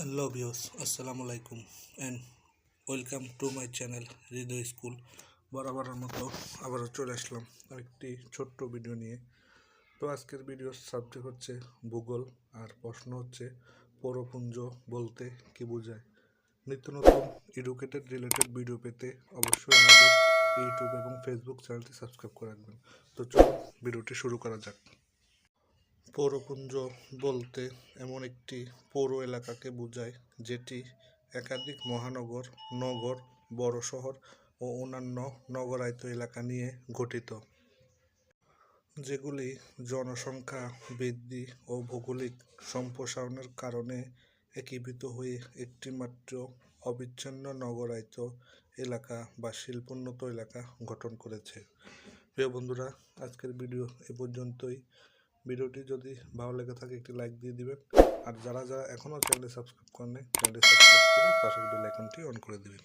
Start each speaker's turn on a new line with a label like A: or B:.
A: Hello views আসসালামু আলাইকুম and welcome to my channel Hridoy school বরাবরের মতো আবারও চলে আসলাম একটি ছোট্ট ভিডিও নিয়ে। তো আজকের ভিডিওর সাবজেক্ট হচ্ছে ভূগোল আর প্রশ্ন হচ্ছে পরপুঞ্জ বলতে কি বোঝায়। নিত্য নতুন এডুকেটেড রিলেটেড ভিডিও পেতে অবশ্যই আমাদের ইউটিউব এবং ফেসবুক চ্যানেলটি সাবস্ক্রাইব করে রাখবেন। তো চলুন ভিডিওটি শুরু করা যাক। পৌরপুঞ্জ বলতে এমন একটি পৌর এলাকাকে বোঝায়, যেটি একাধিক মহানগর, নগর, বড় শহর ও অন্যান্য নগরায়িত এলাকা নিয়ে গঠিত। যেগুলি জনসংখ্যা বৃদ্ধি ও ভৌগোলিক সম্প্রসারণের কারণে একীভূত হয়ে একটিমাত্র অবিচ্ছিন্ন নগরায়িত এলাকা বা শিল্পোন্নত এলাকা গঠন করেছে। প্রিয় বন্ধুরা, আজকের ভিডিও এ পর্যন্তই। ভিডিওটি যদি ভালো লেগে থাকে, একটি লাইক দিয়ে দিবেন। আর যারা যারা এখনও চ্যানেলটি সাবস্ক্রাইব করেন চ্যানেলটি সাবস্ক্রাইব করে পাশের বেল আইকনটি অন করে দিবেন।